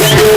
Yes.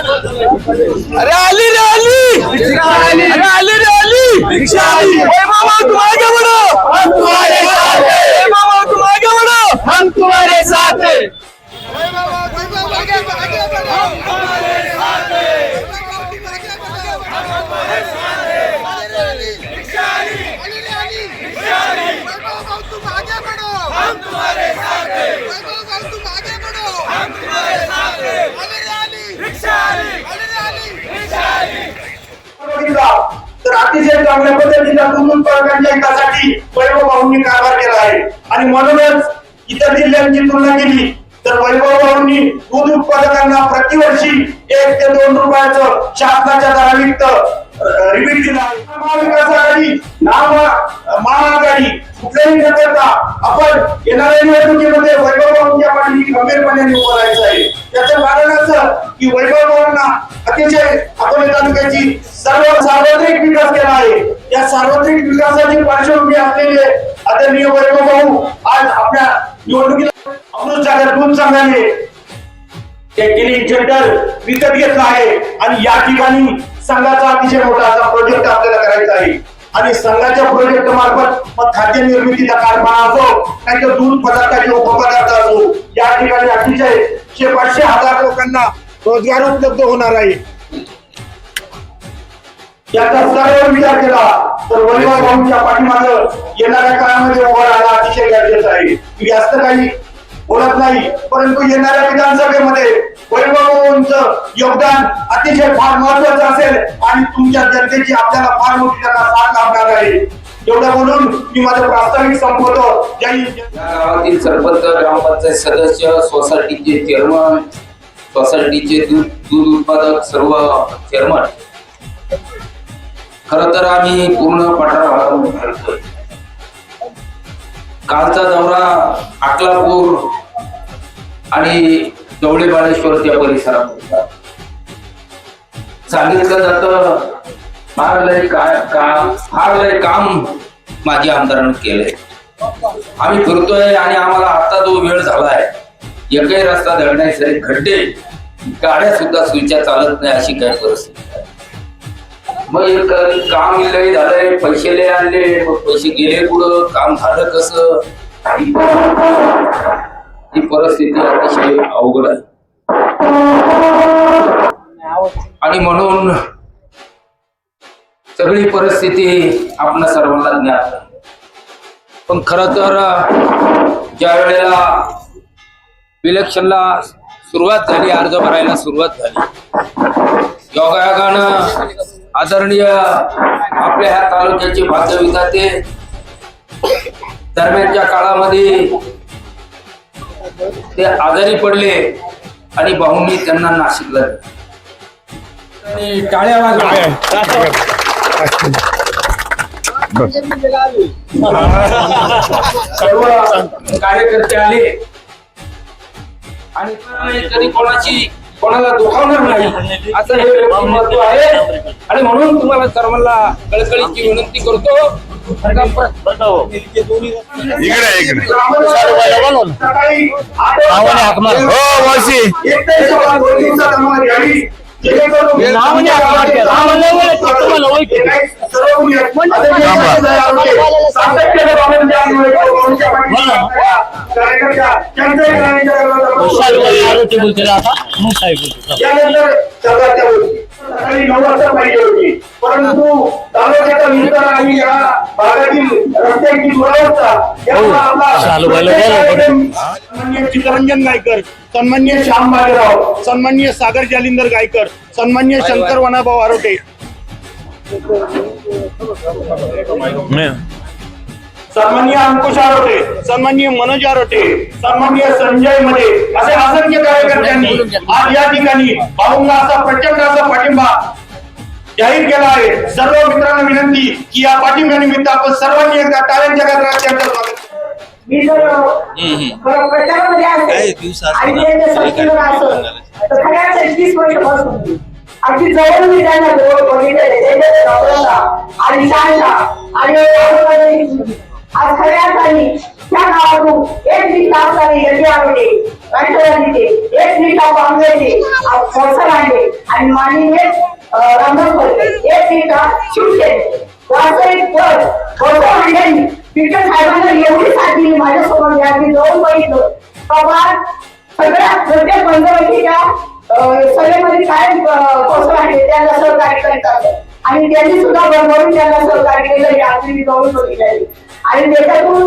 अरे आली रे आली! अरे आली रे आली! अरे मामा तुम आगे बढ़ो हम साथ मामा तुम आगे बढ़ो तुम्हारे साथ हैं। तर अतिशय चांगल्या पद्धतीच्या दूध उत्पादकांच्या हितासाठी वैभव भाऊंनी कारभार केला आहे. आणि म्हणूनच इतर जिल्ह्यांची तुलना केली तर वैभवभाऊंनी दूध उत्पादकांना प्रतिवर्षी एक ते दोन रुपयाचं शासनाच्या दराविक्त रिबीट दिला महाविकास आघाडी महाआघाडी कुठल्याही न करता आपण येणाऱ्या निवडणुकीमध्ये वैभव भाऊंच्या पाठीशी गंभीरपणे उभं राहायचं आहे. त्याचं कारण असं की वैभवभाऊंना अतिशय अकोले तालुक्याची सर्व सार्वत्रिक विकास केला आहे. या सार्वत्रिक विकासाची पार्श्वभूमी असलेले आदरणीय वैभव भाऊ आज आपल्या निवडणुकीला अमृतसागर कोण संघाने टेक्निक विकत घेतला आहे. आणि या ठिकाणी संघाचा अतिशय मोठा असा प्रोजेक्ट आपल्याला करायचा आहे. आणि संघाच्या प्रोजेक्ट मार्फत मग खाद्य निर्मितीचा कारखाना असो नाही तर दूध पदार्थाचे उपपदार्थ असो. या ठिकाणी अतिशय शे पाचशे हजार लोकांना रोजगार उपलब्ध होणार आहे. याचा सर्व विचार केला. तर वैभव भाऊंच्या पाठीमागं येणाऱ्या काळामध्ये उभं राहणं अतिशय गरजेचं आहे. मी जास्त काही बोलत नाही परंतु येणाऱ्या विधानसभेमध्ये वैभव योगदान अतिशय फार महत्वाचं असेल आणि तुमच्या जनतेची आपल्याला फार मोठी त्यांना साथ लाभणार आहे. एवढं बोलून मी माझं प्रास्ताविक संपवतो. जय गावातील सरपंच ग्रामपंचायत सदस्य सोसायटीचे चेअरमन सोसायटीचे दूध दूध उत्पादक सर्व चेअरमन खर तर आम्ही पूर्ण पठार भागातून कालचा दौरा अकलापूर आणि डवळे बाळेश्वर त्या परिसरात सांगितलं जात फार लय काय काम फार लय काम माझ्या आमदारानं केलंय. आम्ही फिरतोय आणि आम्हाला आता जो वेळ झालाय एकही रस्ता धरण्याचे खड्डे गाड्या सुद्धा सुईच्या चालत नाही अशी काय परिस्थिती मग काम लय झालंय? पैसे लय आणले. मग पैसे गेले पुढं काम झालं कसं? ही परिस्थिती अतिशय अवघड आहे. आणि म्हणून सगळी परिस्थिती आपण सर्वांना ज्ञात पण खर तर ज्या वेळेला इलेक्शनला सुरुवात झाली अर्ज भरायला सुरुवात झाली योगायोगानं आदरणीय आपल्या ह्या तालुक्याचे भाग्यविधाते दरम्यानच्या काळामध्ये ते आजारी पडले आणि भाऊंनी त्यांना नाशिकला टाळ्या वाजवा. सर्व कार्यकर्ते आले. आणि कधी कोणाची कोणाला दुखावणार नाही. असं हे व्यक्तिमत्व आहे. आणि म्हणून तुम्हाला सर्वांना कळकळीची विनंती करतो. इकडे इकडे. हो एकटाही सभा दोन दिवसात आम्हाला हे सकाळी नऊ वाजता पाहिजे होती. परंतु तालुक्याचा विस्तार आणि या भागातील रस्त्यांची दुरावस्था यामुळे आपला सन्मान्य चित्ररंजन गायकर सन्मान्य श्याम बाजीराव सन्मान्य सागर जालिंदर गायकर सन्मान्य शंकर वनाभाऊ आरोटे. सन्मान्य अंकुश आरोटे सन्मान्य मनोज आरोटे सन्मान्य संजयमध्ये असे असंख्य कार्यकर्त्यांनी आज या ठिकाणी भाऊंना असा प्रचंड असा पाठिंबा जाहीर केला आहे. सर्व मित्रांना विनंती की या पाठिंब्यानिमित्त आपण सर्वांनी एकदा टाळ्यांच्या गजरात त्यांचं स्वागत. मी जर प्रचारामध्ये आणि ते तर अगदी जवळ मी त्यांना आणि शाळेला आणि आज खऱ्या अर्थाने त्या गावातून एक नागसाने गती आवडले राष्ट्रवादीचे एक नीटा काँग्रेसचे आणले आणि माननीय रामदास फडके एक नीटा शिवसेने. वास्तविक पद कोळसरांड्यांनी विठ्ठल साहेबांना एवढी साथ दिली माझ्यासोबत मी जाऊन बघितलं बाबा सगळ्या प्रत्येक पंचवटीच्या सभेमध्ये काय कोळसरांडे त्याला सहकार्य करीत आणि त्यांनी सुद्धा भरभरून त्यांना सहकार्य केलं. हे आपली मी जाऊन बघितलं आणि त्याच्यातून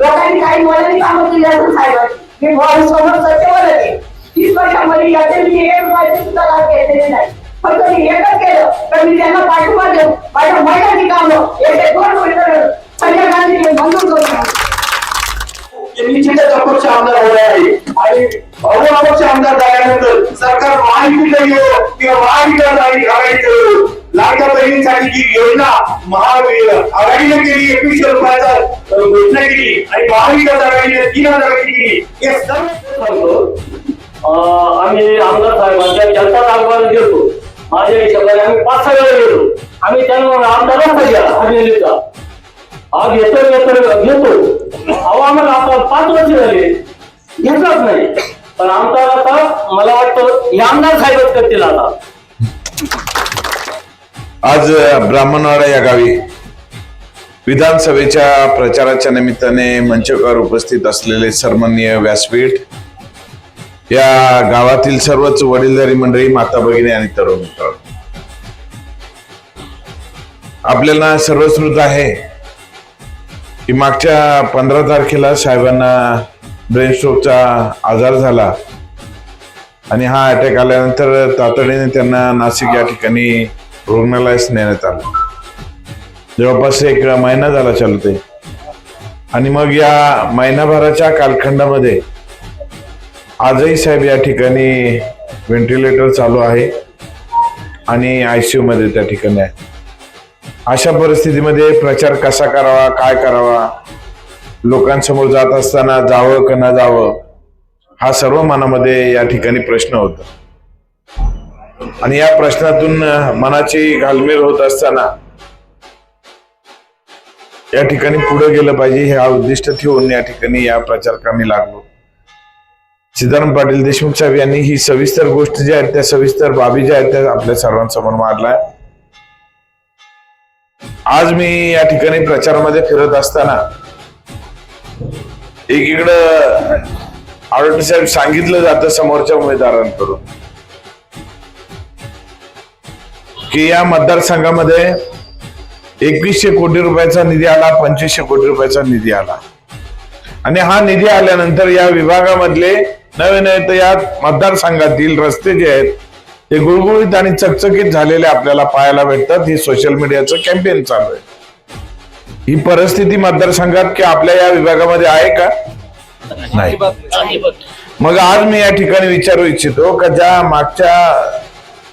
लोकांनी काही मदती कामं केली असून साहेब मी भाऊ समोर सत्य बोलते तीस वर्षामध्ये याचे मी एक रुपयाचे सुद्धा लाभ घेतलेले नाही. फक्त मी एकच केलं तर मी त्यांना पाठिंबा देऊ. माझ्या महिलांनी कामं एक दोन वर्ष संजय गांधी मंजूर करून ते निश्चितच अपक्ष आमदार होणार आहे. आणि अवघड अपक्ष आमदार झाल्यानंतर सरकार महायुतीला येऊ किंवा महाविकास आघाडीचं लाडक्या बहिणींसाठी जी योजना आघाडीने केली एकवीसशे रुपयाचा घोषणा केली आणि महाविकास आघाडीने तीन हजाराची केली. हे सर्व सांगतो आम्ही आमदार साहेबांच्या जनता दाखवायला गेलो माझ्या हिशोबाने आम्ही पाच सहा वेळा गेलो. आम्ही त्यांना आमदारच पाहिजे हरलेलीचा आज येतो येतो. घेतो अहो आम्हाला आता पाच वर्ष झाले. घेतलाच नाही. पण आमदार आता मला वाटतं हे आमदार साहेबच करतील आता. आज ब्राह्मणवाडा या गावी विधानसभेच्या प्रचाराच्या निमित्ताने मंचकावर उपस्थित असलेले सन्माननीय व्यासपीठ या गावातील सर्वच वडीलधारी मंडळी माता भगिनी आणि तरुण मित्र आपल्याला सर्वश्रुत आहे की मागच्या पंधरा तारखेला साहेबांना ब्रेन स्ट्रोकचा आजार झाला. आणि हा अटॅक आल्यानंतर तातडीने त्यांना नाशिक या ठिकाणी रुग्णालयास नेण्यात आलं. जवळपास एक महिना झाला चालते आणि मग या महिनाभराच्या कालखंडामध्ये आजही साहेब या ठिकाणी व्हेंटिलेटर चालू आहे आणि आय सी मध्ये त्या ठिकाणी आहे. अशा परिस्थितीमध्ये प्रचार कसा करावा काय करावा? लोकांसमोर जात असताना जावं का ना जावं हा सर्व मनामध्ये या ठिकाणी प्रश्न होता. आणि या प्रश्नातून मनाची घालमेल होत असताना या ठिकाणी पुढे गेलं पाहिजे हे हा उद्दिष्ट ठेवून या ठिकाणी या प्रचार कामी लागलो. सीताराम पाटील देशमुख साहेब यांनी ही सविस्तर गोष्ट ज्या आहेत त्या सविस्तर बाबी ज्या आहेत त्या आपल्या सर्वांसमोर मांडलाय. आज मी या ठिकाणी प्रचारामध्ये फिरत असताना एकीकडं आरोटे साहेब सांगितलं जातं समोरच्या उमेदवारांकडून की या मतदारसंघामध्ये एकवीसशे कोटी रुपयाचा निधी आला पंचवीसशे कोटी रुपयाचा निधी आला. आणि हा निधी आल्यानंतर या विभागामधले नवे नवे तर या मतदारसंघातील रस्ते जे आहेत ते गुळगुळीत आणि चकचकीत झालेले आपल्याला पाहायला भेटतात. हे सोशल मीडियाचं कॅम्पेन चालू आहे. ही परिस्थिती मतदारसंघात किंवा आपल्या या विभागामध्ये आहे का? नाही. मग आज मी या ठिकाणी विचारू इच्छितो का ज्या मागच्या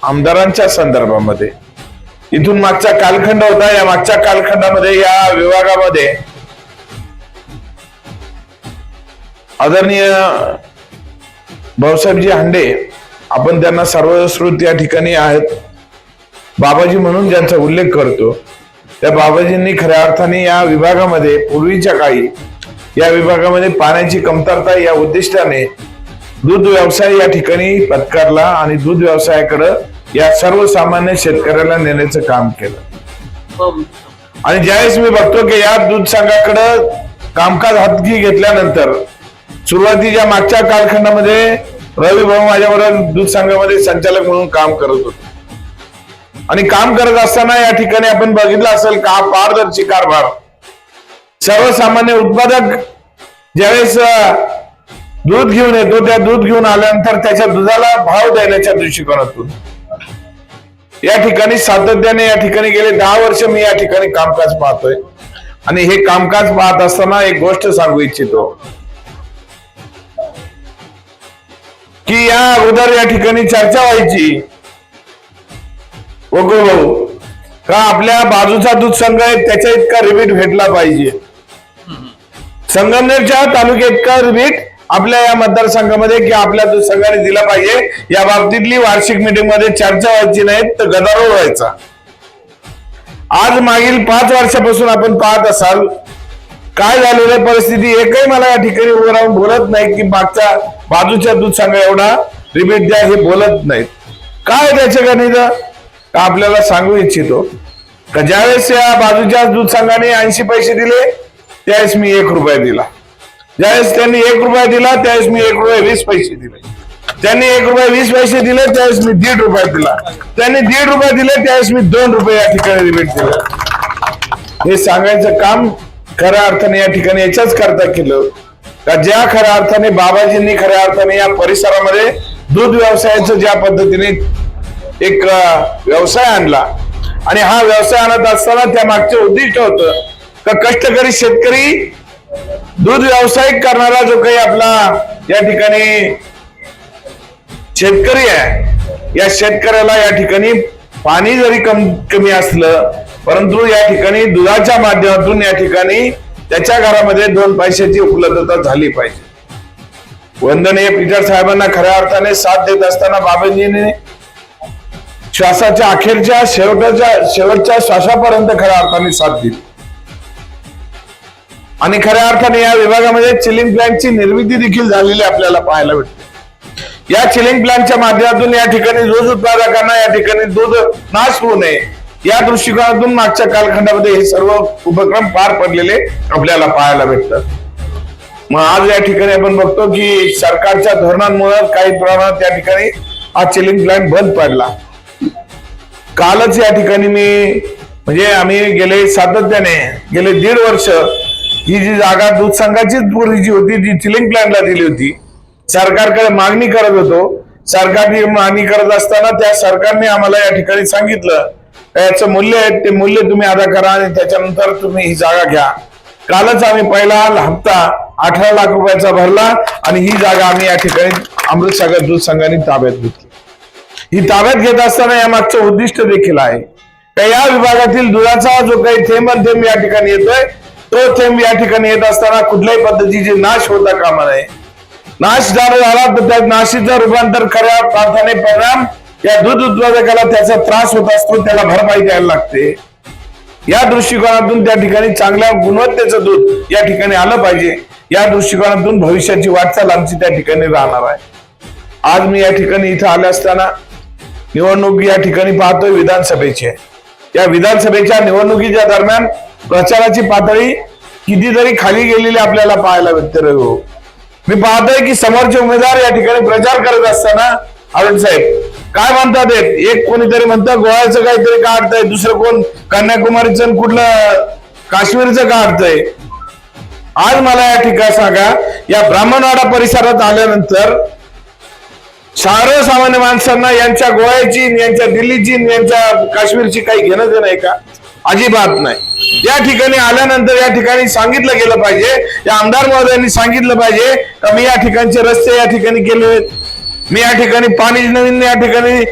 आमदारांच्या संदर्भामध्ये इथून मागचा कालखंड होता या मागच्या कालखंडामध्ये या विभागामध्ये आदरणीय भाऊसाहेबजी हांडे आपण त्यांना सर्वश्रुत या ठिकाणी आहेत. बाबाजी म्हणून ज्यांचा उल्लेख करतो त्या बाबाजींनी खऱ्या अर्थाने या विभागामध्ये पूर्वीच्या काळी या विभागामध्ये पाण्याची कमतरता या उद्दिष्टाने दूध व्यवसाय या ठिकाणी पत्कारला आणि दूध व्यवसायाकडे या सर्वसामान्य शेतकऱ्याला नेण्याचं काम केलं. आणि ज्यावेळेस मी बघतो की या दूध संघाकडं कामकाज हाती घेतल्यानंतर सुरुवातीच्या मागच्या कालखंडामध्ये रवी भाऊ माझ्याबरोबर दूध संघामध्ये संचालक म्हणून काम करत होते. आणि काम करत असताना या ठिकाणी आपण बघितलं असेल का पारदर्शी कारभार. सर्वसामान्य उत्पादक ज्यावेळेस दूध घेऊन येतो त्या दूध घेऊन आल्यानंतर त्याच्या दुधाला भाव देण्याच्या दृष्टिकोनातून. या ठिकाणी सातत्याने या ठिकाणी गेले दहा वर्ष मी या ठिकाणी कामकाज पाहतोय. आणि हे कामकाज पाहत असताना एक गोष्ट सांगू इच्छितो. की या अगोदर या ठिकाणी चर्चा व्हायची. ओगो भाऊ का आपल्या बाजूचा दूध संघ आहे त्याच्या इतका रिबीट भेटला पाहिजे. संगमनेरच्या तालुक्यात इतका रिबीट आपल्या या मतदारसंघामध्ये की आपल्या दूध संघाने दिला पाहिजे. या बाबतीतली वार्षिक मीटिंगमध्ये चर्चा व्हायची नाही तर गदारोळ व्हायचा. आज मागील पाच वर्षापासून आपण पाहत असाल काय झालेली परिस्थिती एकही मला या ठिकाणी उभं राहून बोलत नाही की मागच्या बाजूच्या दूध सांगा एवढा. रिपीट द्या हे बोलत नाहीत. काय त्याच्या गणित? का आपल्याला सांगू इच्छितो? का ज्यावेळेस या बाजूच्या दूध संघाने ऐंशी पैसे दिले त्यावेळेस मी एक रुपया दिला. ज्यावेळेस त्यांनी एक रुपया दिला त्यावेळेस मी एक रुपये वीस पैसे दिले. त्यांनी एक रुपये वीस पैसे दिले त्यावेळेस मी दीड रुपया दिला. त्यांनी दीड रुपये दिले त्यावेळेस मी दोन रुपये या ठिकाणी रिपीट दिले. हे सांगायचं काम खऱ्या अर्थाने या ठिकाणी याच्याच करता केलं. का ज्या खऱ्या अर्थाने बाबाजींनी खऱ्या अर्थाने या परिसरामध्ये दूध व्यवसायाचं ज्या पद्धतीने एक व्यवसाय आणला आणि हा व्यवसाय आणत असताना त्या मागचं उद्दिष्ट होतं का कष्टकरी शेतकरी दूध व्यावसायिक करणारा जो काही आपला या ठिकाणी शेतकरी आहे या शेतकऱ्याला या ठिकाणी पाणी जरी कम कमी असलं परंतु या ठिकाणी दुधाच्या माध्यमातून या ठिकाणी त्याच्या घरामध्ये दोन पैशाची उपलब्धता झाली पाहिजे. वंदनीय पीटर साहेबांना खऱ्या अर्थाने साथ देत असताना बाबाजीने श्वासाच्या अखेरच्या शेवटच्या शेवटच्या श्वासापर्यंत खऱ्या अर्थाने साथ दिली. आणि खऱ्या अर्थाने या विभागामध्ये चिलिंग प्लॅनची निर्मिती देखील झालेली आपल्याला पाहायला भेटते. या चिलिंग प्लॅनच्या माध्यमातून या ठिकाणी दूध उत्पादकांना या ठिकाणी दूध नाश होऊ नये. या दृष्टिकोनातून मागच्या कालखंडामध्ये हे सर्व उपक्रम पार पडलेले आपल्याला पाहायला भेटतात. मग आज या ठिकाणी आपण बघतो की सरकारच्या धोरणांमुळे काही प्रमाणात त्या ठिकाणी हा चिलिंग प्लॅन बंद पडला. कालच या ठिकाणी मी म्हणजे आम्ही गेले सातत्याने गेले दीड वर्ष ही जी जागा दूध संघाचीच पूर्वी जी होती जी चिलिंग प्लॅनला दिली होती. सरकारकडे मागणी करत होतो. सरकारने मागणी करत असताना त्या सरकारने आम्हाला या ठिकाणी सांगितलं याचं मूल्य आहे ते मूल्य तुम्ही अदा करा आणि त्याच्यानंतर तुम्ही ही जागा घ्या. कालच आम्ही पहिला हप्ता अठरा लाख रुपयाचा भरला आणि ही जागा आम्ही या ठिकाणी अमृतसागर दूध संघाने ताब्यात घेतली. ही ताब्यात घेत असताना या मागचं उद्दिष्ट देखील आहे. का या विभागातील दुधाचा जो काही थेंब थेंब या ठिकाणी येतोय तो थेंब या ठिकाणी येत असताना कुठल्याही पद्धतीचे नाश होता कामा नये. नाश जर झाला तर त्या नाशीचं रूपांतर खऱ्या अर्थाने परिणाम या दूध उत्पादकाला त्याचा त्रास होत असतो त्याला भरपाई द्यायला लागते. या दृष्टिकोनातून त्या ठिकाणी चांगल्या गुणवत्तेचं दूध या ठिकाणी आलं पाहिजे. या दृष्टिकोनातून भविष्याची वाटचाल आमची त्या ठिकाणी राहणार आहे. आज मी या ठिकाणी इथं आले असताना निवडणूक या ठिकाणी पाहतोय विधानसभेची. या विधानसभेच्या निवडणुकीच्या दरम्यान प्रचाराची पातळी कितीतरी खाली गेलेली आपल्याला पाहायला भेटते हो. मी पाहतोय की समोरचे उमेदवार या ठिकाणी प्रचार करत असताना अरुण साहेब काय म्हणतात एक कोणीतरी म्हणतं गोव्याचं काहीतरी काढतंय दुसरं कोण? कन्याकुमारीचं कुठलं? काश्मीरचं काढतंय. आज मला या ठिकाणी सांगा या ब्राह्मणवाडा परिसरात आल्यानंतर सर्वसामान्य माणसांना यांच्या गोव्याची यांच्या दिल्लीची यांच्या काश्मीरची काही घेणं देणं आहे का? अजिबात नाही. या ठिकाणी आल्यानंतर या ठिकाणी सांगितलं गेलं पाहिजे या आमदार महोदयांनी सांगितलं पाहिजे का मी या ठिकाणचे रस्ते या ठिकाणी केले मी या ठिकाणी पाणी नवीन या ठिकाणी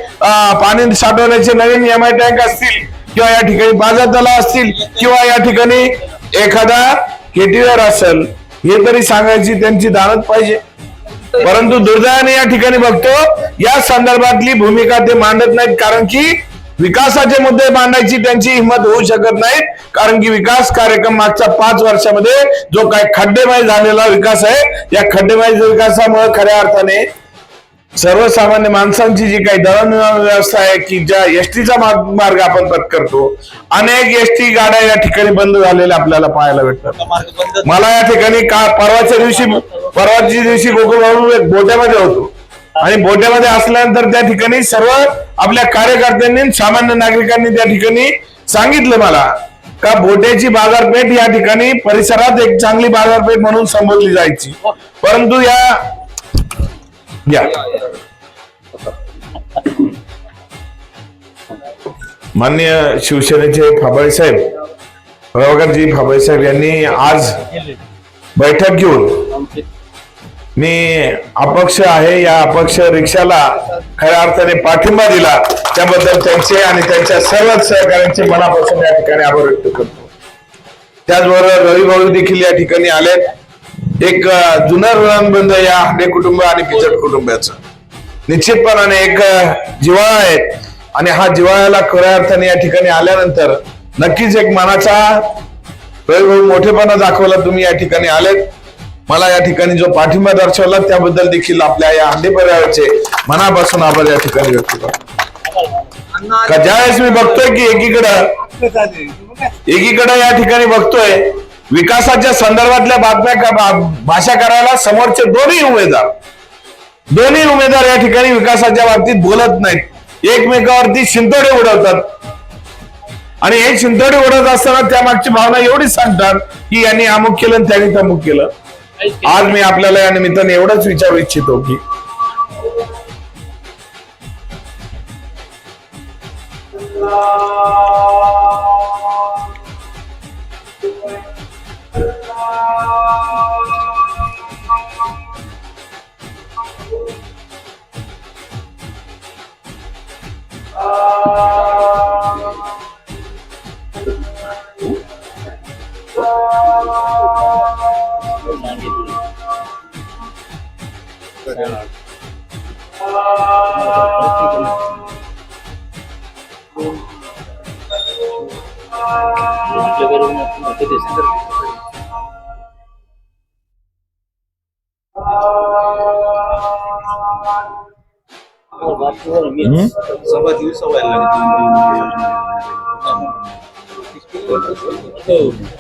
पाणी साठवण्याचे नवीन एम आय टँक असतील किंवा या ठिकाणी बाजार तलाव असतील किंवा या ठिकाणी एखादा केटीवर असेल हे तरी सांगायची त्यांची दानत पाहिजे. परंतु दुर्दैवाने या ठिकाणी बघतो या संदर्भातली भूमिका ते मांडत नाहीत कारण की विकासाचे मुद्दे मांडायची त्यांची हिंमत होऊ शकत नाही कारण की विकास कार्यक्रम मागच्या पाच वर्षामध्ये जो काय खड्डेमय झालेला विकास आहे या खड्डेमय विकासामुळे खऱ्या अर्थाने सर्वसामान्य माणसांची जी काही दळणवळण व्यवस्था आहे की ज्या एसटीचा मार्ग आपण पत्करतो अनेक एसटी गाड्या या ठिकाणी बंद झालेल्या आपल्याला पाहायला भेटतात. मला या ठिकाणी का परवाच्या दिवशी परवाच्या दिवशी गोकुळ एक बोट्यामध्ये होतो. आणि बोट्यामध्ये असल्यानंतर त्या ठिकाणी सर्व आपल्या कार्यकर्त्यांनी सामान्य नागरिकांनी त्या ठिकाणी सांगितलं मला का बोट्याची बाजारपेठ या ठिकाणी परिसरात एक चांगली बाजारपेठ म्हणून संबोधली जायची. परंतु या या मान्य शिवसेनेचे फाबळे साहेब प्रभाकरजी फाबळे साहेब यांनी आज बैठक घेऊन मी अपक्ष आहे या अपक्ष रिक्षाला खऱ्या अर्थाने पाठिंबा दिला. त्याबद्दल त्यांचे आणि त्यांच्या सर्वच सहकार्यांचे मनापासून या ठिकाणी आभार व्यक्त करतो. त्याचबरोबर रवी भाऊ देखील या ठिकाणी आलेत. एक जुनं ऋणानुबंध या हाडे कुटुंब आणि पिचट कुटुंबाचं. निश्चितपणाने एक जिवाळा जिव्हाळा आहे. आणि हा जिव्हाळ्याला खऱ्या अर्थाने या ठिकाणी आल्यानंतर नक्कीच एक मनाचा मोठेपणा दाखवला तुम्ही या ठिकाणी आलेत. मला या ठिकाणी जो पाठिंबा दर्शवला त्याबद्दल देखील आपल्या या हंडी पर्यायाचे मनापासून आभार या ठिकाणी व्यक्त करतो. ज्यावेळेस मी बघतोय की एकीकडं एकीकडं या ठिकाणी बघतोय विकासाच्या संदर्भातल्या बातम्या का- भाषा करायला समोरचे दोन्ही उमेदवार. दोन्ही उमेदवार या ठिकाणी विकासाच्या बाबतीत बोलत नाहीत. एकमेकावरती शिंतोडे उडवतात. आणि हे शिंतोडे उडवत असताना त्या मागची भावना एवढीच सांगतात की यांनी अमुक केलं आणि त्यांनी तमुक केलं. आज मी आपल्याला या निमित्ताने एवढंच विचारू इच्छितो की हम्म? चालू आहे ना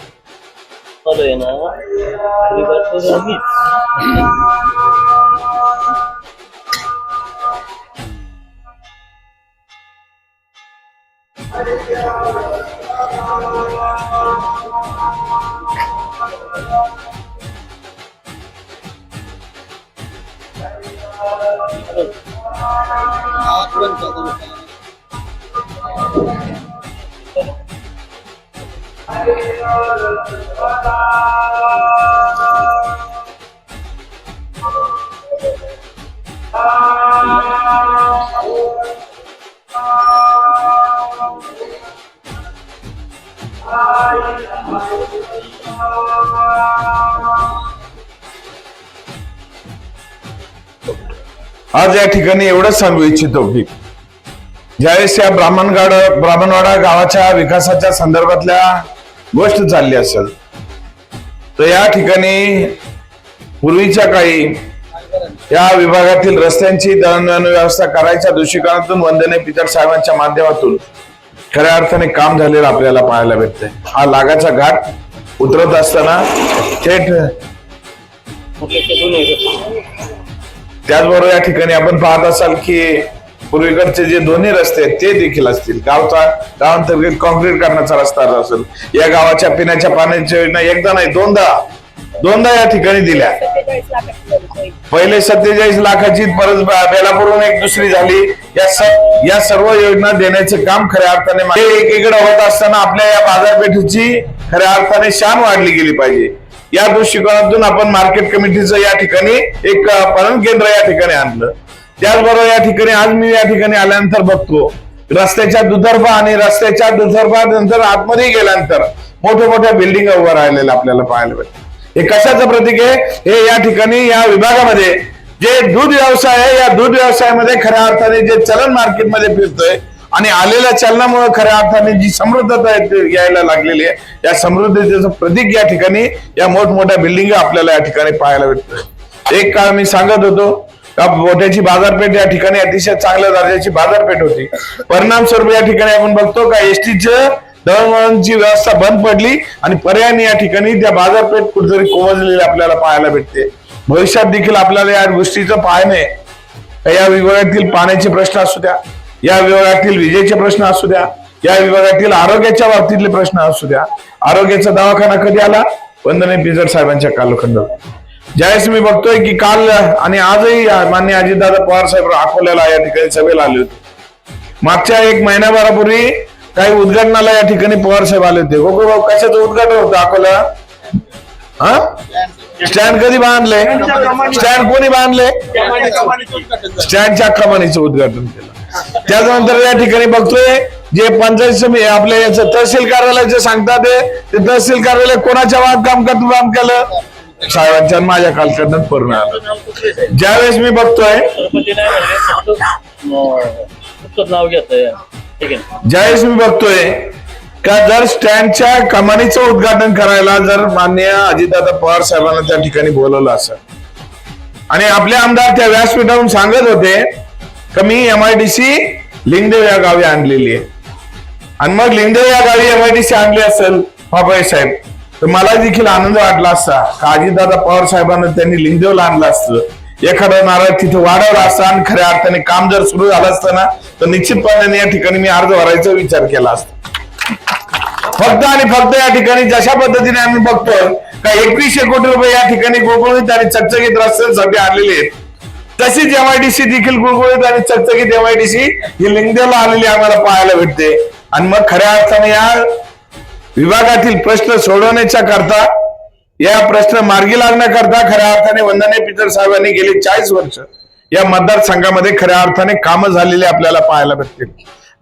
खरी बात तर आम्हीच. आज या ठिकाणी एवढंच सांगू इच्छितो की ज्यावेळेस या ब्राह्मणगाड ब्राह्मणवाडा गावाच्या विकासाच्या संदर्भातल्या गोष्ट चालली असेल तर या ठिकाणी पूर्वीच्या काळी या विभागातील रस्त्यांची दळणवळण व्यवस्था करायच्या दृष्टिकोनातून वंदने पितर साहेबांच्या माध्यमातून खऱ्या अर्थाने काम झालेलं आपल्याला पाहायला भेटतंय. हा लागाचा घाट उतरत असताना थेट त्याचबरोबर या ठिकाणी आपण पाहत असाल की पूर्वीकडचे जे दोन्ही रस्ते आहेत ते देखील असतील. गावचा गावांतर्गत कॉन्क्रीट करण्याचा रस्ता असेल. या गावाच्या पिण्याच्या पाण्याच्या योजना एकदा नाही दोनदा. दोनदा या ठिकाणी दिल्या. पहिले सत्तेचाळीस लाखाची परत बेलापूरहून एक दुसरी झाली. या या सर्व योजना देण्याचं काम खऱ्या अर्थाने मा- हे एकीकडे होत असताना आपल्या या बाजारपेठेची खऱ्या अर्थाने शान वाढली गेली पाहिजे. या दृष्टिकोनातून आपण मार्केट कमिटीचं या ठिकाणी एक पालन पणन केंद्र या ठिकाणी आणलं. त्याचबरोबर या ठिकाणी आज मी या ठिकाणी आल्यानंतर बघतो रस्त्याच्या दुतर्फा आणि रस्त्याच्या दुतर्फा नंतर आतमध्ये गेल्यानंतर मोठ्या मोठ्या बिल्डिंग उभ्या राहिलेल्या आपल्याला पाहायला भेटतात हे कशाचं प्रतीक आहे? हे या ठिकाणी या विभागामध्ये जे दूध व्यवसाय आहे या दूध व्यवसायामध्ये खऱ्या अर्थाने जे चलन मार्केटमध्ये फिरतोय आणि आलेल्या चलनामुळे खऱ्या अर्थाने जी समृद्धता यायला लागलेली आहे या समृद्धतेचं प्रतीक या ठिकाणी या मोठमोठ्या बिल्डिंग आपल्याला या ठिकाणी पाहायला भेटतोय. एक काळ मी सांगत होतो का मोठ्याची बाजारपेठ या ठिकाणी अतिशय चांगल्या दर्जाची बाजारपेठ होती. परिणाम स्वरूप या ठिकाणी आपण बघतो का एसटीचं दळणवळणची व्यवस्था बंद पडली आणि पर्यायाने या ठिकाणी. त्या बाजारपेठ कुठेतरी कोमजलेली आपल्याला पाहायला भेटते. भविष्यात देखील आपल्याला या गोष्टीचं पाहणे या विभागातील पाण्याचे प्रश्न असू द्या या विभागातील विजेचे प्रश्न असू द्या या विभागातील आरोग्याच्या बाबतीतले प्रश्न असू द्या. आरोग्याचा दवाखाना कधी आला? वंदने पिजर साहेबांच्या कालखंडात. ज्यावेळेस मी बघतोय की काल आणि आजही मान्य अजितदादा पवार साहेब अकोल्याला या ठिकाणी सभेला आले होते. मागच्या एक महिन्याभरापूर्वी काही उद्घाटनाला या ठिकाणी पवार साहेब आले होते. गोकुळ भाऊ कशाचं उद्घाटन होतं अकोला? हा? स्टँड कधी बांधले? स्टँड कोणी बांधले? स्टँडच्या कमानीचं उद्घाटन केलं. त्याच्यानंतर या ठिकाणी बघतोय जे पंचायत समिती आपल्या याचं तहसील कार्यालय जे सांगतात ते ते तहसील कार्यालय कोणाच्या वाद काम करतो काम केलं? साहेबांच्या माझ्या कालखंडात परिणाम आला. ज्यावेळेस मी बघतोय नाव आहे. ज्यावेळेस मी बघतोय का जर स्टँडच्या कमानीचं उद्घाटन करायला जर मान्य अजितदादा पवार साहेबांना त्या ठिकाणी बोलवलं असं. आणि आपले आमदार त्या व्यासपीठावरून सांगत होते का मी एमआयडीसी लिंगदेव या गावी आणलेली आहे. आणि मग लिंगदेव या गावी एमआयडीसी आणली असेल बाबाई साहेब तर मला देखील आनंद वाटला असता. का अजितदादा पवार साहेबांना त्यांनी लिंगदेवला आणलं असतं. एखादा नारळ तिथे वाढवला असता आणि खऱ्या अर्थाने काम जर सुरू झालं असतं ना तर निश्चितपणे या ठिकाणी मी अर्ज भरायचा विचार केला असता. फक्त आणि फक्त या ठिकाणी जशा पद्धतीने आम्ही बघतोय का एकवीसशे कोटी रुपये या ठिकाणी गुळगुळीत आणि चकचकीत रस्त्यांसाठी आलेले आहेत. तशीच एमआयडीसी देखील गुळगुळीत आणि चकचकीत एमआयडीसी ही लिंगदेवला आलेली आम्हाला पाहायला भेटते. आणि मग खऱ्या अर्थाने या विभागातील प्रश्न सोडवण्याच्या करता या प्रश्न मार्गी लागण्याकरता खऱ्या अर्थाने वंदने पितर साहेबांनी गेली चाळीस वर्ष या मतदारसंघामध्ये खऱ्या अर्थाने कामं झालेली आपल्याला पाहायला भेटतील.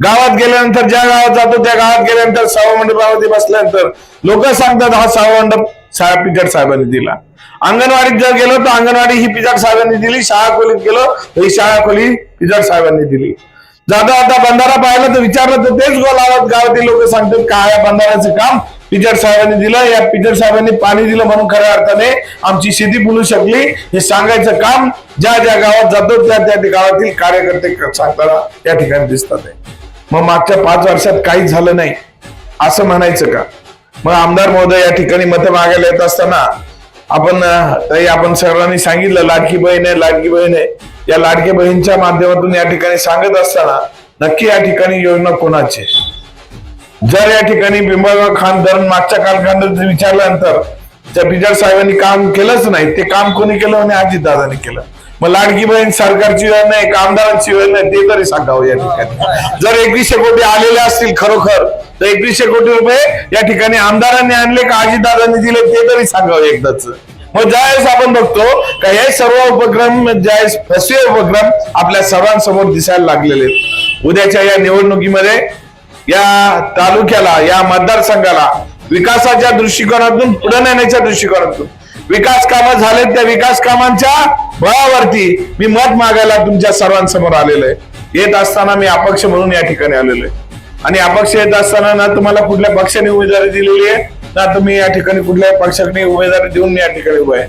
गावात गेल्यानंतर ज्या गावात जातो त्या गावात गेल्यानंतर सहावा मंडपामध्ये बसल्यानंतर लोक सांगतात हा सहावा मंडप साहेब पिचड साहेबांनी दिला. अंगणवाडीत जर गेलो तर अंगणवाडी ही पिचड साहेबांनी दिली शाळा खोलीत गेलो तर ही शाळा खोली पिचड साहेबांनी दिली. जाता आता बंधारा पाहिला तर विचारलं तर तेच गोलावत गावातील लोक सांगतात काय या बंधाऱ्याचं काम? पिचर साहेबांनी दिलं या पिचर साहेबांनी पाणी दिलं म्हणून खऱ्या अर्थाने आमची शेती बोलू शकली. हे सांगायचं काम ज्या ज्या गावात जातो त्या त्या गावातील कार्यकर्ते सांगताना या ठिकाणी दिसतात. मग मागच्या पाच वर्षात काहीच झालं नाही. असं म्हणायचं का? मग आमदार महोदय या ठिकाणी मतं मागायला येत असताना आपण ताई आपण सर्वांनी सांगितलं लाडकी बहीण आहे लाडकी बहीण आहे. या लाडके बहीणच्या माध्यमातून या ठिकाणी सांगत असताना नक्की या ठिकाणी योजना कोणाची जर या ठिकाणी बिंबळगाव खान धरण मागच्या कालखंडात विचारल्यानंतर त्या पिजर साहेबांनी काम केलंच नाही ते काम कोणी केलं आणि अजित दादानी केलं? मग लाडकी बहीण सरकारची योजना आहे का आमदारांची योजना आहे ते तरी सांगावं या ठिकाणी. जर एकवीसशे कोटी आलेले असतील खरोखर तर एकवीसशे कोटी रुपये या ठिकाणी आमदारांनी आणले का अजित दादांनी दिले ते तरी सांगावं एकदाच. मग ज्यावेळेस आपण बघतो का हे सर्व उपक्रम ज्यावेळेस फसवे उपक्रम आपल्या सर्वांसमोर दिसायला लागलेले उद्याच्या या निवडणुकीमध्ये या तालुक्याला या मतदारसंघाला विकासाच्या दृष्टिकोनातून पुढे नेण्याच्या दृष्टिकोनातून विकास कामं झाले त्या विकास कामांच्या बळावरती मी मत मागायला तुमच्या सर्वांसमोर आलेलो आहे. येत असताना मी अपक्ष म्हणून या ठिकाणी आलेलो आहे. आणि अपक्ष येत असताना ना तुम्हाला कुठल्या पक्षाने उमेदवारी दिलेली आहे? ना तुम्ही या ठिकाणी कुठल्या पक्षाने उमेदवारी देऊन या ठिकाणी उभे आहे.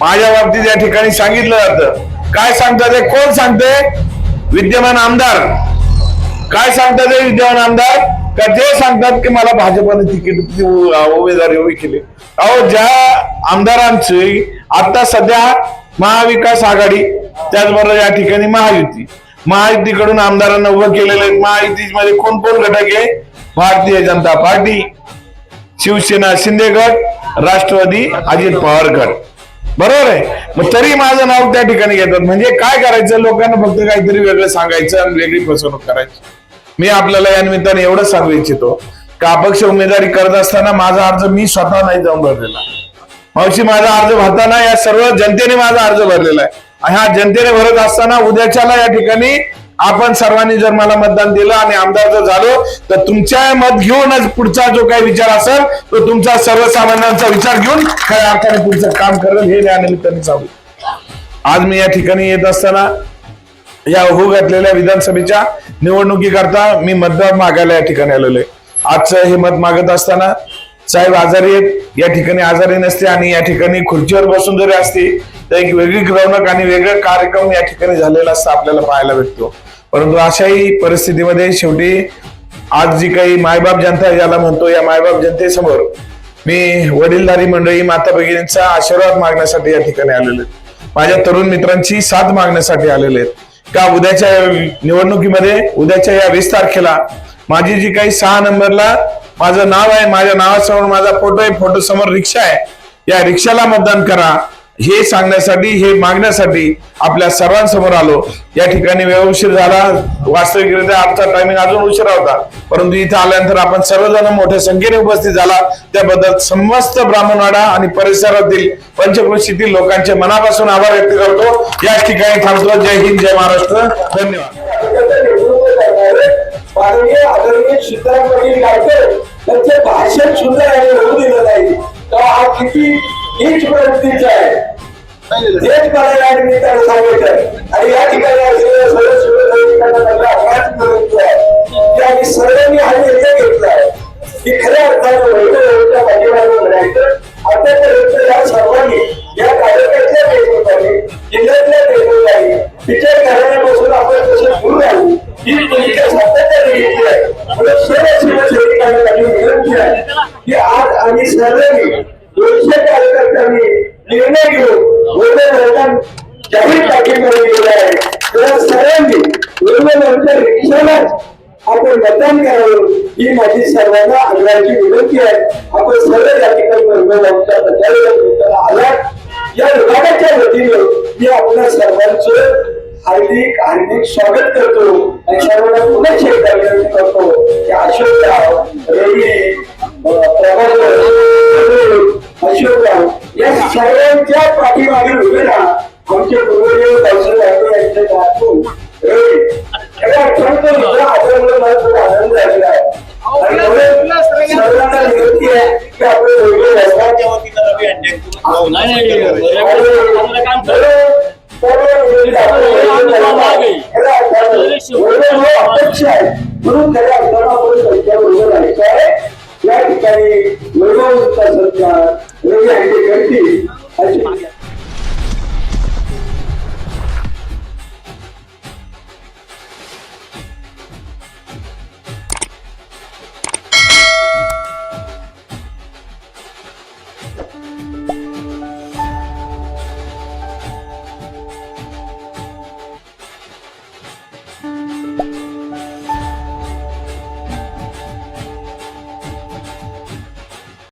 माझ्या बाबतीत या ठिकाणी सांगितलं जातं. काय सांगतात ते? कोण सांगते? विद्यमान आमदार. काय सांगतात ते विद्यमान आमदार? का ते सांगतात की मला भाजपने तिकीट उमेदवारी उभी केली. अहो ज्या आमदारांची आता सध्या महाविकास आघाडी त्याचबरोबर या ठिकाणी महायुती. महायुतीकडून आमदारांना उभं केलेलं आहे. महायुतीमध्ये कोण कोण घटक आहे? भारतीय जनता पार्टी. शिवसेना शिंदे गट राष्ट्रवादी अजित पवार गट बरोबर आहे? मग तरी माझं नाव त्या ठिकाणी घेतात. म्हणजे काय करायचं? लोकांना फक्त काहीतरी वेगळं सांगायचं आणि वेगळी फसवणूक करायची. मी आपल्याला या निमित्ताने एवढंच सांगू इच्छितो का अपक्ष उमेदवारी करत असताना माझा अर्ज मी स्वतः नाही जाऊन भरलेला. मावशी माझा अर्ज भरताना या सर्व जनतेने माझा अर्ज भरलेला आहे. आणि हा जनतेने भरत असताना उद्याच्याला या ठिकाणी आपण सर्वांनी जर मला मतदान दिलं आणि आमदार जर झालो तर तुमच्या मत घेऊनच पुढचा जो काही विचार असेल तो तुमचा सर्वसामान्यांचा विचार घेऊन खऱ्या अर्थाने पुढचं काम करेल हे या निमित्ताने सांगू. आज मी या ठिकाणी येत असताना या हो घातलेल्या विधानसभेच्या निवडणुकीकरता मी मतदान मागायला या ठिकाणी आलेलो आहे. आजचं हे मत मागत असताना साहेब आजारी आहेत या ठिकाणी आजारी नसते आणि या ठिकाणी खुर्चीवर बसून जरी असते एक वेगळी ग्रवणक आणि वेगळा कार्यक्रम या ठिकाणी झालेला असं आपल्याला पाहायला भेटतो. परंतु अशाही परिस्थितीमध्ये शेवटी आज जी काही मायबाप जनता ज्याला म्हणतो या मायबाप जनतेसमोर मी वडीलधारी मंडळी माता भगिनींचा आशीर्वाद मागण्यासाठी या ठिकाणी आलेले आहेत माझ्या तरुण मित्रांची साथ मागण्यासाठी आलेले आहेत का उद्याच्या निवडणुकीमध्ये उद्याच्या या वीस तारखेला माझी जी काही सहा नंबरला माझं नाव आहे माझ्या नावासमोर माझा फोटो आहे फोटो समोर रिक्षा आहे या रिक्षाला मतदान करा. हे सांगण्यासाठी हे मागण्यासाठी आपल्या सर्वांसमोर आलो. या ठिकाणी वेळ उशीर झाला. वास्तविकरित्या आमचा टायमिंग अजून उशिरा होता. परंतु इथे आल्यानंतर आपण सर्वजण मोठ्या संख्येने उपस्थित झाला. त्याबद्दल समस्त ब्राह्मणवाडा आणि परिसरातील पंचकृषीतील लोकांचे मनापासून आभार व्यक्त करतो. या ठिकाणी थांबतो. जय हिंद जय महाराष्ट्र. धन्यवाद. भाषण सुद्धा दिलं हा किती हीच परिस्थिती आहे. तेच मला या निमित्तानं सांगितलं आणि या ठिकाणी असलेल्या सरळ सरळ त्या सर्वांनी हा निर्णय घेतला की खऱ्या अर्थानं वैभव पाठीमागे स्वागत करतो आणि सर्वांना पुन्हा एकदा विनंती करतो. की अशोकराव रेल्वे प्रभाव अशोकराव या सर्वांच्या पाठीमागे उभे राहा. आमचे पूर्वज